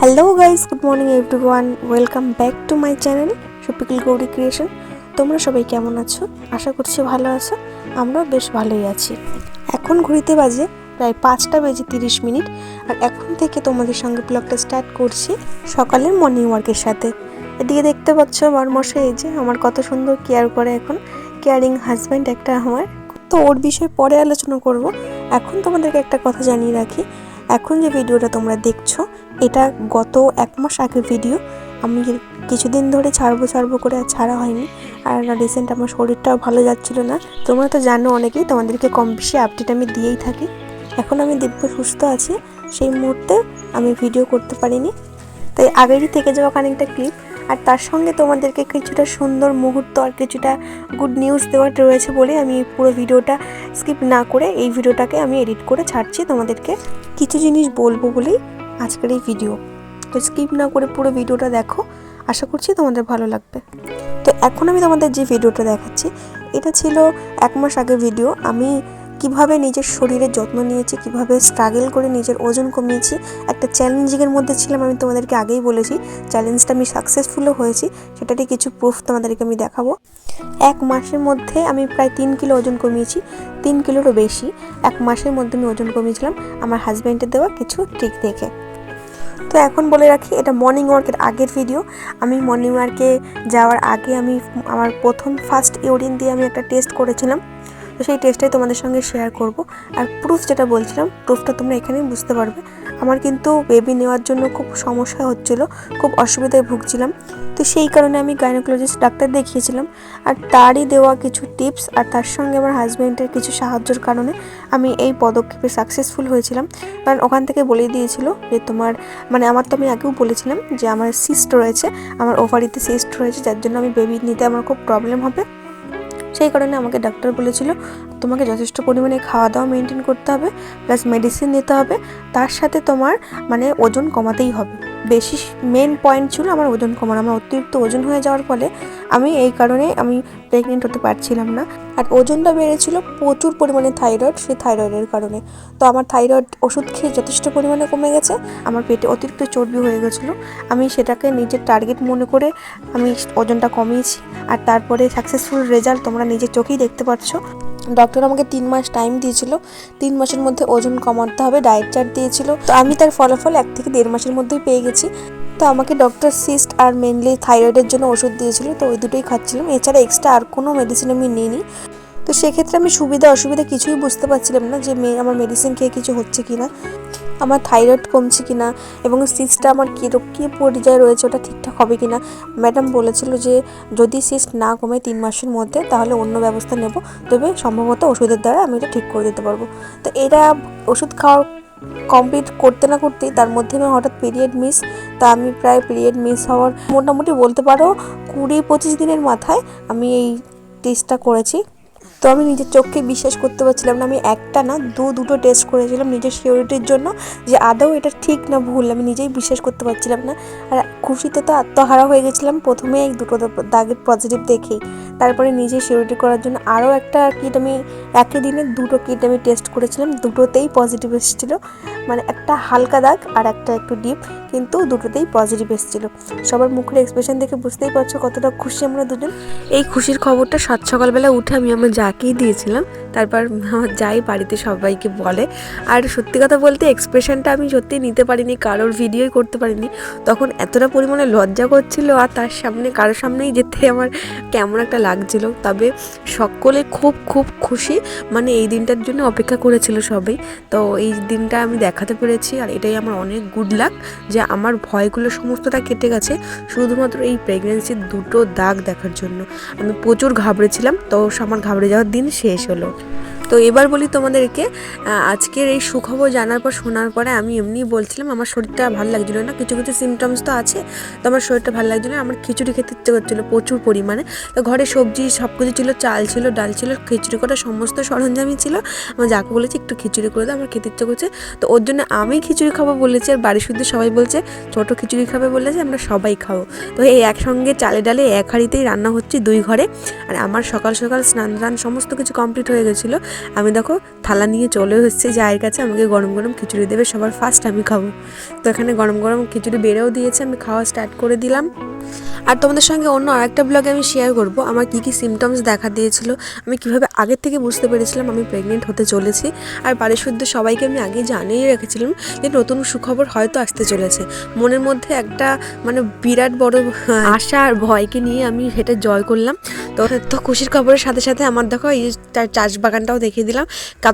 Hello guys good morning everyone welcome back to my channel সুপিকল Gauri creation তোমরা সবাই কেমন আছো? আশা করছি ভালো আছো। আমরাও বেশ ভালোই আছি। এখন ঘুরিতে বাজে প্রায় পাঁচটা বেজে তিরিশ মিনিট। আর এখন থেকে তোমাদের সঙ্গে ব্লগটা স্টার্ট করছি সকালের মর্নিং ওয়ার্কের সাথে। এদিকে দেখতে পাচ্ছ আমার মশাই, এই যে আমার কত সুন্দর কেয়ার করে এখন। কেয়ারিং হাজব্যান্ড একটা আমার। তো ওর বিষয়ে পরে আলোচনা করব। এখন তোমাদেরকে একটা কথা জানিয়ে রাখি। এখন যে ভিডিওটা তোমরা দেখছ, এটা গত এক মাস আগের ভিডিও। আমি কিছুদিন ধরে ছাড়বো ছাড়বো করে আর ছাড়া হয়নি। আর রিসেন্ট আমার শরীরটাও ভালো যাচ্ছিল না। তোমরা তো জানো অনেকেই, তোমাদেরকে কম বেশি আপডেট আমি দিয়েই থাকি। এখন আমি দিব্য সুস্থ আছি। সেই মুহূর্তে আমি ভিডিও করতে পারিনি। তাই আগেরই থেকে যাওয়া খানিকটা ক্লিপ আর তার সঙ্গে তোমাদেরকে কিছুটা সুন্দর মুহূর্ত আর কিছুটা গুড নিউজ দেওয়ার রয়েছে বলে আমি পুরো ভিডিওটা স্কিপ না করে এই ভিডিওটাকে আমি এডিট করে ছাড়ছি তোমাদেরকে কিছু জিনিস বলব বলেই আজকের এই ভিডিও তো স্কিপ না করে পুরো ভিডিওটা দেখো, আশা করছি তোমাদের ভালো লাগবে। তো এখন আমি তোমাদের যে ভিডিওটা দেখাচ্ছি, এটা ছিল এক মাস আগের ভিডিও আমি কীভাবে নিজের শরীরের যত্ন নিয়েছি, কীভাবে স্ট্রাগল করে নিজের ওজন কমিয়েছি, একটা চ্যালেঞ্জিংয়ের মধ্যে ছিলাম আমি তোমাদেরকে আগেই বলেছি। চ্যালেঞ্জটা আমি সাকসেসফুলও হয়েছি, সেটারই কিছু প্রুফ তোমাদেরকে আমি দেখাবো। এক মাসের মধ্যে আমি প্রায় তিন কিলো ওজন কমিয়েছি, তিন কিলোরও বেশি। এক মাসের মধ্যে আমি ওজন কমিয়েছিলাম আমার হাজব্যান্ডের দেওয়া কিছু ট্রিক দেখে। তো এখন বলে রাখি, এটা মর্নিং ওয়ার্কের আগের ভিডিও আমি মর্নিং ওয়ার্কে যাওয়ার আগে আমি আমার প্রথম ফার্স্ট ইউরিন দিয়ে আমি একটা টেস্ট করেছিলাম। তো সেই টেস্টটাই তোমাদের সঙ্গে শেয়ার করব। আর প্রুফ যেটা বলছিলাম প্রুফটা তোমরা এখানেই বুঝতে পারবে। আমার কিন্তু বেবি নেওয়ার জন্য খুব সমস্যা হচ্ছিল, খুব অসুবিধায় ভুগছিলাম। তো সেই কারণে আমি গাইনোকোলজিস্ট ডাক্তার দেখিয়েছিলাম। আর তারই দেওয়া কিছু টিপস আর তার সঙ্গে আমার হাজব্যান্ডের কিছু সাহায্যের কারণে আমি এই পদক্ষেপে সাকসেসফুল হয়েছিলাম। কারণ ওখান থেকে বলেই দিয়েছিল যে তোমার মানে আমার তো আমি আগেও বলেছিলাম যে আমার সিস্ট রয়েছে, আমার ওভারিতে সিস্ট রয়েছে, যার জন্য আমি বেবি নিতে আমার খুব প্রবলেম হবে। সেই কারণে আমাকে ডাক্তার বলেছিল, তোমাকে যথেষ্ট পরিমাণে খাওয়া দাওয়া মেনটেন করতে হবে প্লাস মেডিসিন নিতে হবে, তার সাথে তোমার মানে ওজন কমাতেই হবে। বেশি মেন পয়েন্ট ছিল আমার ওজন কমানো। আমার অতিরিক্ত ওজন হয়ে যাওয়ার ফলে আমি এই কারণে আমি প্রেগনেন্ট হতে পারছিলাম না। আর ওজনটা বেড়েছিল প্রচুর পরিমাণে থাইরয়েড সেই থাইরয়েডের কারণে। তো আমার থাইরয়েড ওষুধ খেয়ে যথেষ্ট পরিমাণে কমে গেছে। আমার পেটে অতিরিক্ত চর্বি হয়ে গেছিল। আমি সেটাকে নিজের টার্গেট মনে করে আমি ওজনটা কমিয়েছি। আর তারপরে সাকসেসফুল রেজাল্ট তোমরা নিজের চোখেই দেখতে পাচ্ছ। ডক্টর আমাকে তিন মাস টাইম দিয়েছিল। তিন মাসের মধ্যে ওজন কমাতে হবে ডায়েট চার্ট দিয়েছিল। তো আমি তার ফলাফল এক থেকে দেড় মাসের মধ্যেই পেয়ে গেছি। তো আমাকে ডক্টর সিস্ট আর মেনলি থাইরয়েডের জন্য ওষুধ দিয়েছিল, তো ওই দুটোই খাচ্ছিলাম। এছাড়া এক্সট্রা আর কোনো মেডিসিন আমি নিইনি। তো সেক্ষেত্রে আমি সুবিধা অসুবিধা কিছুই বুঝতে পারছিলাম না যে মেয়ে আমার মেডিসিন খেয়ে কিছু হচ্ছে কি না আমার থাইরয়েড কমছে কি না এবং সিস্টটা আমার কীরকম কী পর্যায়ে রয়েছে, ওটা ঠিকঠাক হবে কি না ম্যাডাম বলেছিল যে, যদি সিস্ট না কমে তিন মাসের মধ্যে, তাহলে অন্য ব্যবস্থা নেব। তবে সম্ভবত ওষুধের দ্বারা আমি এটা ঠিক করে দিতে পারব। তো এটা ওষুধ খাওয়ার কমপ্লিট করতে না করতেই তার মধ্যে আমি হঠাৎ পিরিয়ড মিস তা আমি প্রায় পিরিয়ড মিস হওয়ার মোটামুটি বলতে পারো কুড়ি পঁচিশ দিনের মাথায় আমি এই টেস্টটা করেছি। তো আমি নিজের চোখকে বিশ্বাস করতে পারছিলাম না। আমি একটা না দু, দুটো টেস্ট করেছিলাম নিজের সিওরিটির জন্য যে আদৌ এটা ঠিক না ভুল। আমি নিজেই বিশ্বাস করতে পারছিলাম না। আর খুশিতে তো আত্মহারা হয়ে গেছিলাম। প্রথমে এই দুটো দাগের পজিটিভ দেখেই। তারপরে নিজে সিওরিটি করার জন্য আরও একটা কিট আমি একই দিনে দুটো কিট আমি টেস্ট করেছিলাম। দুটোতেই পজিটিভ এসেছিল। মানে একটা হালকা দাগ আর একটা একটু ডিপ কিন্তু দুটোতেই পজিটিভ এসেছিল। সবার মুখের এক্সপ্রেশন দেখে বুঝতেই পারছ কতটা খুশি আমরা দুজন। এই খুশির খবরটা সাত সকালবেলা উঠে আমি আমার যাকেই দিয়েছিলাম। তারপর যাই বাড়িতে সবাইকে বলে। আর সত্যি কথা বলতে এক্সপ্রেশনটা আমি সত্যি নিতে পারিনি, কারোর ভিডিওই করতে পারিনি। তখন এতটা পরিমাণে লজ্জা করছিল আর তার সামনে, কারোর সামনেই যেতে আমার কেমন একটা লাগছিল। তবে সকলে খুব খুব খুশি। মানে এই দিনটার জন্য অপেক্ষা করেছিল সবাই। তো এই দিনটা আমি দেখাতে পেরেছি আর এটাই আমার অনেক গুড লাক যে আমার ভয়গুলো সমস্তটা কেটে গেছে শুধুমাত্র এই প্রেগনেন্সির দুটো দাগ দেখার জন্য। আমি প্রচুর ঘাবড়েছিলাম, তো আমার ঘাবড়ে যাওয়ার দিন শেষ হলো। তো এবার বলি তোমাদেরকে আজকের এই সুখবর জানার পর, শোনার পরে আমি এমনি বলছিলাম, আমার শরীরটা ভালো লাগছিল না, কিছু কিছু সিমটমস তো আছে, তো আমার শরীরটা ভালো লাগছিল আমার খিচুড়ি খেতে ইচ্ছে করছিল প্রচুর পরিমাণে। তো ঘরে সবজি সব কিছু ছিল, চাল ছিল, ডাল ছিল, খিচুড়ি করা সমস্ত সরঞ্জামই ছিল। আমার যাকে বলেছি একটু খিচুড়ি করে দাও, আমার খেতে ইচ্ছে করছে। তো ওর জন্য আমি খিচুড়ি খাব বলেছি, আর বাড়ির শুদ্ধ সবাই বলছে, ছোটো খিচুড়ি খাবে বলেছে, আমরা সবাই খাব। তো এই একসঙ্গে চালে ডালে এক হাঁড়িতেই রান্না হচ্ছে দুই ঘরে। আর আমার সকাল সকাল স্নান টান সমস্ত কিছু কমপ্লিট হয়ে গেছিল। আমি দেখো থালা নিয়ে চলে এসেছি জায়ের কাছে আমাকে গরম গরম খিচুড়ি দেবে, সবার ফার্স্ট আমি খাব। তো এখানে গরম গরম খিচুড়ি বেড়েও দিয়েছে, আমি খাওয়া স্টার্ট করে দিলাম। আর তোমাদের সঙ্গে অন্য আরেকটা ব্লগে আমি শেয়ার করব, আমার কী কী সিমটমস দেখা দিয়েছিল, আমি কীভাবে আগের থেকে বুঝতে পেরেছিলাম আমি প্রেগনেন্ট হতে চলেছি। আর বাড়ির শুদ্ধ সবাইকে আমি আগে জানিয়ে রেখেছিলাম যে নতুন সুখবর হয়তো আসতে চলেছে। মনের মধ্যে একটা মানে বিরাট বড় আশা আর ভয়কে নিয়ে আমি সেটা জয় করলাম। তো তো খুশির খবরের সাথে সাথে আমার দেখো এই চাষ বাগানটাও দেখিয়ে দিলাম।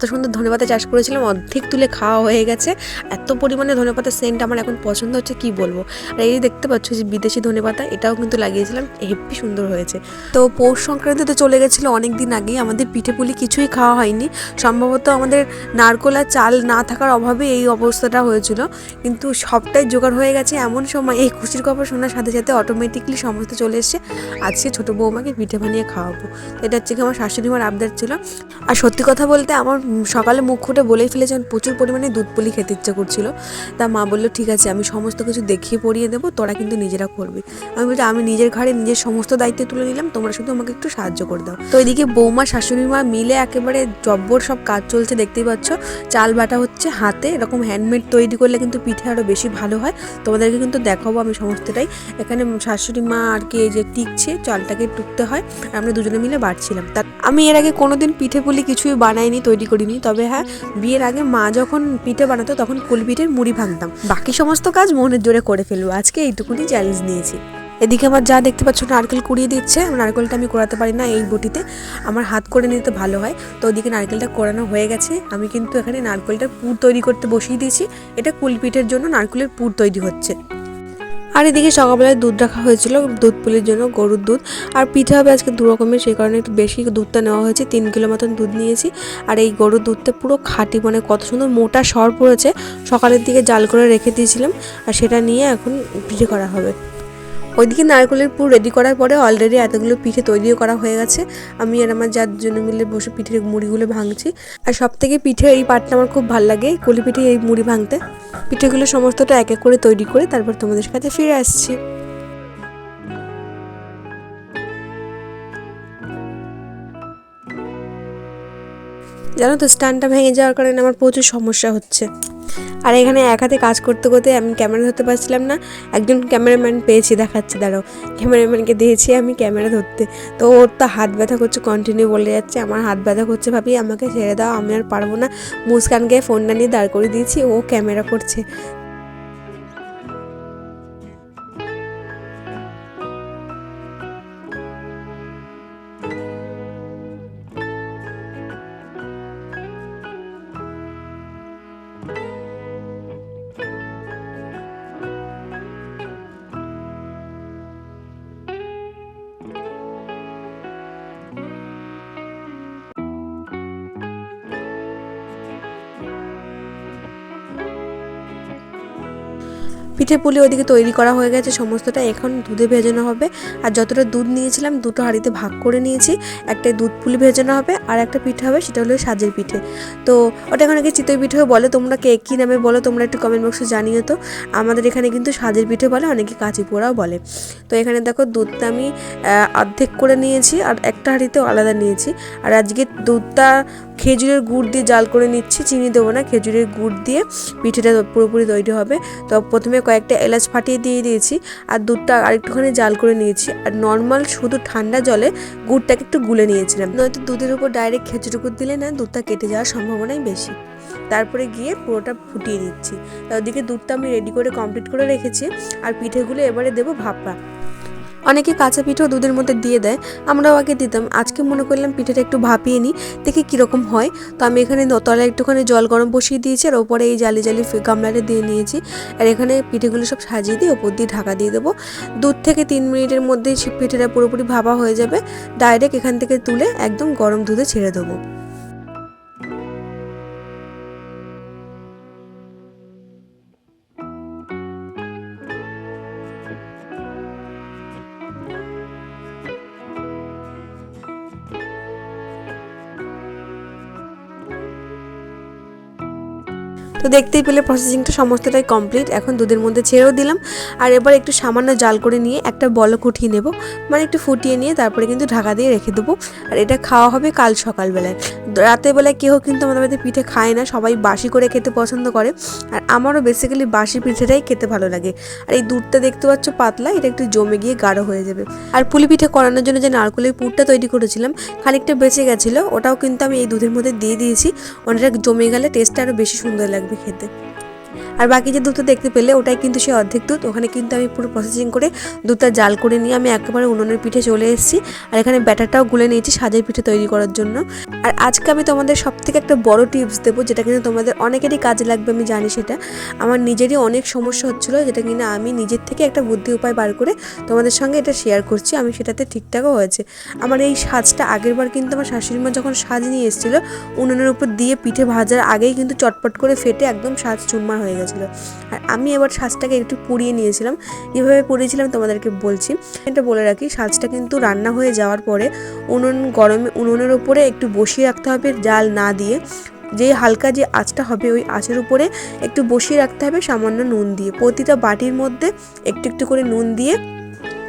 কত সুন্দর ধনেপাতা চাষ করেছিলাম, অর্ধেক তুলে খাওয়া হয়ে গেছে। এত পরিমাণে ধনেপাতার সেন্ট আমার এখন পছন্দ হচ্ছে, কি বলব? আর এই দেখতে পাচ্ছ যে বিদেশি ধনেপাতা, এটাও কিন্তু লাগিয়েছিলাম হেব্বি সুন্দর হয়েছে। তো পৌষ সংক্রান্তি তো চলে গেছিল অনেক দিন আগেই, আমাদের পিঠে পুলি কিছুই খাওয়া হয়নি। সম্ভবত আমাদের নারকোল আর চাল না থাকার অভাবে এই অবস্থাটা হয়েছিল। কিন্তু সবটাই জোগাড় হয়ে গেছে, এমন সময় এই খুশির খবর শোনার সাথে সাথে অটোমেটিকলি সমস্ত চলে এসছে। আজকে ছোটো বৌমাকে পিঠে বানিয়ে খাওয়াবো। এটা হচ্ছে কি আমার শাশুড়ি মার আবদার ছিল। আর সত্যি কথা বলতে আমার সকালে মুখ ফুটে বলেই ফেলেছেন, প্রচুর পরিমাণে দুধ পুলি খেতে ইচ্ছা করছিল। তা মা বলল, ঠিক আছে, আমি সমস্ত কিছু দেখিয়ে পড়িয়ে দেবো, তোরা কিন্তু নিজেরা করবি। আমি বলছি, আমি নিজের ঘরে নিজের সমস্ত দায়িত্ব তুলে নিলাম, তোমরা শুধু আমাকে একটু সাহায্য করে দাও। তো এদিকে বৌমা, শাশুড়ি মা মিলে একেবারে জব্বর সব কাজ চলছে, দেখতেই পাচ্ছ। চাল বাটা হচ্ছে হাতে, এরকম হ্যান্ডমেড তৈরি করলে কিন্তু পিঠে আরও বেশি ভালো হয়। তোমাদেরকে কিন্তু দেখাবো আমি সমস্তটাই। এখানে শাশুড়ি মা আর কি যে টিকছে, চালটাকে টুকতে হয় আমরা দুজনে মিলে বাড়ছিলাম তা আমি এর আগে কোনোদিন পিঠে পুলি কিছুই বানাইনি, তৈরি করিনি। তবে হ্যাঁ বিয়ের আগে মা যখন পিঠে বানাতো তখন কুলপিঠের মুড়ি ভাঙতাম। বাকি সমস্ত কাজ মনের জোরে করে ফেলব। আজকে এইটুকুনি চ্যালেঞ্জ নিয়েছি। এদিকে আমার যা দেখতে পাচ্ছ নারকেল কুড়িয়ে দিচ্ছে। নারকেলটা আমি কোড়াতে পারি না এই বটিতে। আমার হাত করে নিতে ভালো হয়। তো ওদিকে নারকেলটা কোড়ানো হয়ে গেছে। আমি কিন্তু এখানে নারকেলটার পুর তৈরি করতে বসিয়ে দিয়েছি। এটা কুলপিঠের জন্য নারকেলের পুর তৈরি হচ্ছে। আর এদিকে সকালবেলায় দুধ রাখা হয়েছিল, দুধ পুলির জন্য গরুর দুধ। আর পিঠে হবে আজকে দু রকমের, সেই কারণে একটু বেশি দুধটা নেওয়া হয়েছে। তিন কিলো মতন দুধ নিয়েছি। আর এই গরুর দুধটা পুরো খাঁটি মানে কত সুন্দর মোটা সর পড়েছে। সকালের দিকে জাল করে রেখে দিয়েছিলাম। আর সেটা নিয়ে এখন পিঠে করা হবে। ওইদিকে নারকলের পুর রেডি করার পরে অলরেডি এতগুলো পিঠে তৈরিও করা হয়ে গেছে। আমি আর আমার যার জন্য মিলে বসে পিঠের মুড়িগুলো ভাঙছি। আর সব থেকে পিঠে এই পাটটা আমার খুব ভালো লাগে কলি পিঠে এই মুড়ি ভাঙতে। পিঠেগুলো সমস্তটা এক এক করে তৈরি করে তারপর তোমাদের কাছে ফিরে আসছি। জানো তো, স্ট্যান্ডটা ভেঙে যাওয়ার কারণে আমার প্রচুর সমস্যা হচ্ছে। আর এখানে এক হাতে কাজ করতে করতে আমি ক্যামেরা ধরতে পারছিলাম না, একজন ক্যামেরাম্যান পেয়েছি, দেখাচ্ছে দাঁড়ো ক্যামেরাম্যানকে দিয়েছি আমি ক্যামেরা ধরতে। তো ওর তো হাত ব্যথা করছে কন্টিনিউ বলে যাচ্ছে, আমার হাত ব্যথা করছে ভাবি, আমাকে ছেড়ে দাও, আমি আর পারব না। মুস্কানকে ফোনটা নিয়ে দাঁড় করে দিয়েছি, ও ক্যামেরা করছে। Bye. পিঠে পুলি ওইদিকে তৈরি করা হয়ে গেছে, সমস্তটা এখন দুধে ভেজানো হবে। আর যতটা দুধ নিয়েছিলাম, দুটো হাঁড়িতে ভাগ করে নিয়েছি। একটা দুধ পুলি ভেজানো হবে, আর একটা পিঠে হবে, সেটা হলো সাজের পিঠে। তো ওটা এখন নাকি চিতই পিঠেও বলে, তোমরা কে কী নামে বলো, তোমরা একটু কমেন্ট বক্সে জানিও তো। আমাদের এখানে কিন্তু সাজের পিঠে বলে, অনেকে কাঁচি পোড়াও বলে। তো এখানে দেখো দুধটা আমি অর্ধেক করে নিয়েছি, আর একটা হাঁড়িতেও আলাদা নিয়েছি। আর আজকে দুধটা খেজুরের গুড় দিয়ে জাল করে নিচ্ছি, চিনি দেবো না, খেজুরের গুড় দিয়ে পিঠেটা পুরোপুরি তৈরি হবে। তো প্রথমে কয়েকটা এলাচ ফাটিয়ে দিয়ে দিয়েছি আর দুধটা আরেকটুখানি জাল করে নিয়েছি। আর নর্মাল শুধু ঠান্ডা জলে গুড়টাকে একটু গুলে নিয়েছিলাম। নয়তো দুধের উপর ডাইরেক্ট খেচুটুকু দিলে না দুধটা কেটে যাওয়ার সম্ভাবনাই বেশি। তারপরে গিয়ে পুরোটা ফুটিয়ে দিচ্ছি ওদিকে দুধটা আমি রেডি করে কমপ্লিট করে রেখেছি। আর পিঠেগুলো এবারে দেবো ভাপা। অনেকে কাঁচা পিঠেও দুধের মধ্যে দিয়ে দেয়, আমরাও আগে দিতাম। আজকে মনে করলাম পিঠেটা একটু ভাপিয়ে নিই, দেখি কীরকম হয়। তো আমি এখানে তলায় একটুখানি জল গরম বসিয়ে দিয়েছি, আর ওপরে এই জালি জালি গামলাটা দিয়ে নিয়েছি। আর এখানে পিঠেগুলো সব সাজিয়ে দিয়ে ওপর দিয়ে ঢাকা দিয়ে দেবো। দুধ থেকে তিন মিনিটের মধ্যেই পিঠেটা পুরোপুরি ভাবা হয়ে যাবে। ডাইরেক্ট এখান থেকে তুলে একদম গরম দুধে ছেড়ে দেবো। তো দেখতেই পেলে প্রসেসিংটা সমস্তটাই কমপ্লিট এখন দুধের মধ্যে ছেড়েও দিলাম। আর এবার একটু সামান্য জাল করে নিয়ে একটা বলক উঠিয়ে নেব। মানে একটু ফুটিয়ে নিয়ে তারপরে কিন্তু ঢাকা দিয়ে রেখে দেবো। আর এটা খাওয়া হবে কাল সকালবেলায়। রাতের বেলায় কেউ কিন্তু আমাদের বাড়িতে পিঠে খায় না। সবাই বাসি করে খেতে পছন্দ করে। আর আমারও বেসিক্যালি বাসি পিঠেটাই খেতে ভালো লাগে। আর এই দুধটা দেখতে পাচ্ছ পাতলা, এটা একটু জমে গিয়ে গাঢ় হয়ে যাবে। আর পুলি পিঠে করানোর জন্য যে নারকেলের পুরটা তৈরি করেছিলাম, খানিকটা বেঁচে গেছিল, ওটাও কিন্তু আমি এই দুধের মধ্যে দিয়ে দিয়েছি। অনেকটা জমে গেলে টেস্টটা আরও বেশি সুন্দর লাগবে। খেতে। আর বাকি যে দুধটা দেখতে পেলে, ওটাই কিন্তু সেই অর্ধেক দুধ। ওখানে কিন্তু আমি পুরো প্রসেসিং করে দুধটা জাল করে নিয়ে আমি একেবারে উনুনের পিঠে চলে এসেছি। আর এখানে ব্যাটারটাও গুলে নিয়েছি সাজের পিঠে তৈরি করার জন্য। আর আজকে আমি তোমাদের সব থেকে একটা বড় টিপস দেবো, যেটা কিন্তু তোমাদের অনেকেরই কাজে লাগবে, আমি জানি সেটা। আমার নিজেরই অনেক সমস্যা হচ্ছিল, যেটা কিনা আমি নিজের থেকে একটা বুদ্ধি উপায় বার করে তোমাদের সঙ্গে এটা শেয়ার করছি। আমি সেটাতে ঠিকঠাকও হয়েছে। আমার এই সাজটা আগের বার কিন্তু আমার শাশুড়ি মা যখন সাজ নিয়ে এসেছিল, উনুনের উপর দিয়ে পিঠে ভাজার আগেই কিন্তু চটপট করে ফেটে একদম সাজ চুরমার হয়ে গেছিল আর আমি এবার সাজটাকে একটু পুড়িয়ে নিয়েছিলাম। এভাবে পুড়িয়েছিলাম তোমাদেরকে বলছি। এটা বলে রাখি, সাজটা কিন্তু রান্না হয়ে যাওয়ার পরে উনুন, গরমে উনুনের উপরে একটু বসিয়ে রাখতে হবে জাল না দিয়ে। যে হালকা যে আঁচটা হবে ওই আঁচের উপরে একটু বসিয়ে রাখতে হবে সামান্য নুন দিয়ে। প্রতিটা বাটির মধ্যে একটু একটু করে নুন দিয়ে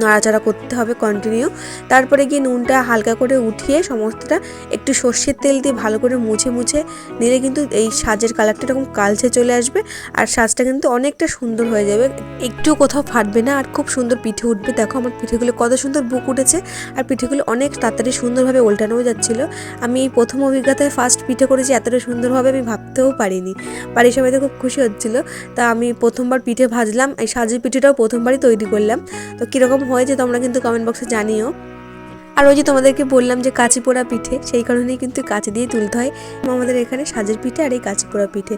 নাড়াচাড়া করতে হবে কন্টিনিউ তারপরে গিয়ে নুনটা হালকা করে উঠিয়ে সমস্তটা একটু সর্ষের তেল দিয়ে ভালো করে মুছে মুছে নিলে কিন্তু এই সাজের কালারটা এরকম কালচে চলে আসবে আর সাজটা কিন্তু অনেকটা সুন্দর হয়ে যাবে। একটু কোথাও ফাটবে না আর খুব সুন্দর পিঠে উঠবে। দেখো আমার পিঠেগুলো কত সুন্দর বুক উঠেছে আর পিঠেগুলো অনেক তাড়াতাড়ি সুন্দরভাবে উল্টানোও যাচ্ছিল। আমি এই প্রথম অভিজ্ঞতায় ফার্স্ট পিঠে করেছি, এতটা সুন্দরভাবে আমি ভাবতেও পারিনি। বাড়ির সবাই তো খুব খুশি হচ্ছিল। তা আমি প্রথমবার পিঠে ভাজলাম, এই সাজের পিঠেটাও প্রথমবারই তৈরি করলাম। তো কীরকম হয়েছে তোমরা কিন্তু কমেন্ট বক্সে জানিও। আর ওই যে তোমাদেরকে বললাম যে কাঁচি পোড়া পিঠে, সেই কারণেই কিন্তু কাঁচি দিয়ে তুলতে হয়। আমাদের এখানে সাজের পিঠে আর এই কাঁচি পোড়া পিঠে।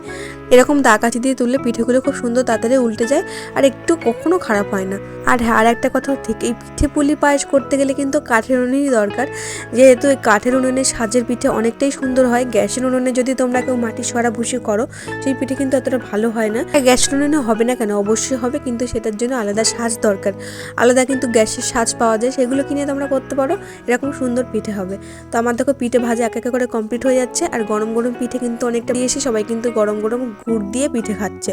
এরকম দা কাঁচি দিয়ে তুললে পিঠেগুলো খুব সুন্দর তাড়াতাড়ি উল্টে যায় আর একটু কখনো খারাপ হয় না। আর হ্যাঁ আর একটা কথা ঠিক, এই পিঠে পুলি পায়েস করতে গেলে কিন্তু কাঠের উনুনই দরকার। যেহেতু এই কাঠের উনুনে সাজের পিঠে অনেকটাই সুন্দর হয়, গ্যাসের উনুনে যদি তোমরা কেউ মাটির সরা ভুষি করো, সেই পিঠে কিন্তু অতটা ভালো হয় না। গ্যাসের উনুনে হবে না কেন? অবশ্যই হবে, কিন্তু সেটার জন্য আলাদা সাজ দরকার। আলাদা কিন্তু গ্যাসের সাজ পাওয়া যায়, সেগুলো কিনে তোমরা করতে পারো। এরকম সুন্দর পিঠে হবে। তো আমার দেখো পিঠে ভাজা এক এক করে কমপ্লিট হয়ে যাচ্ছে আর গরম গরম পিঠে কিন্তু অনেকটা দিয়েছি সবাই কিন্তু গরম গরম গুড় দিয়ে পিঠে খাচ্ছে।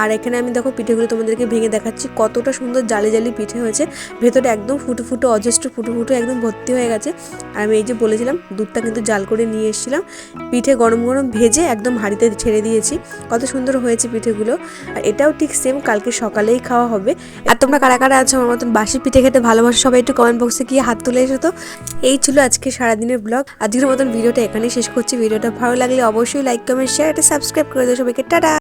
আর এখানে আমি দেখো পিঠেগুলো তোমাদেরকে ভেঙে দেখাচ্ছি কতটা সুন্দর জালি জালি পিঠে হয়েছে। ভেতরে একদম ফুটো ফুটো, অজস্র ফুটো ফুটো একদম ভর্তি হয়ে গেছে। আর আমি এই যে বলেছিলাম, দুধটা কিন্তু জাল করে নিয়ে এসেছিলাম। পিঠে গরম গরম ভেজে একদম হাঁড়িতে ছেড়ে দিয়েছি। কত সুন্দর হয়েছে পিঠেগুলো। আর এটাও ঠিক সেম কালকে সকালেই খাওয়া হবে। আর তোমরা কারা কারা আছো আমার মতন বাসি পিঠে খেতে ভালোবাসো সবাই একটু কমেন্ট বক্সে গিয়ে হাত তুলে এসো। তো এই ছিল আজকে সারাদিনের ব্লগ আজকের মতন ভিডিওটা এখানে শেষ করছি। ভিডিওটা ভালো লাগলে অবশ্যই লাইক কমেন্ট শেয়ার এটা সাবস্ক্রাইব করে দেবো সবাইকে। টাটা!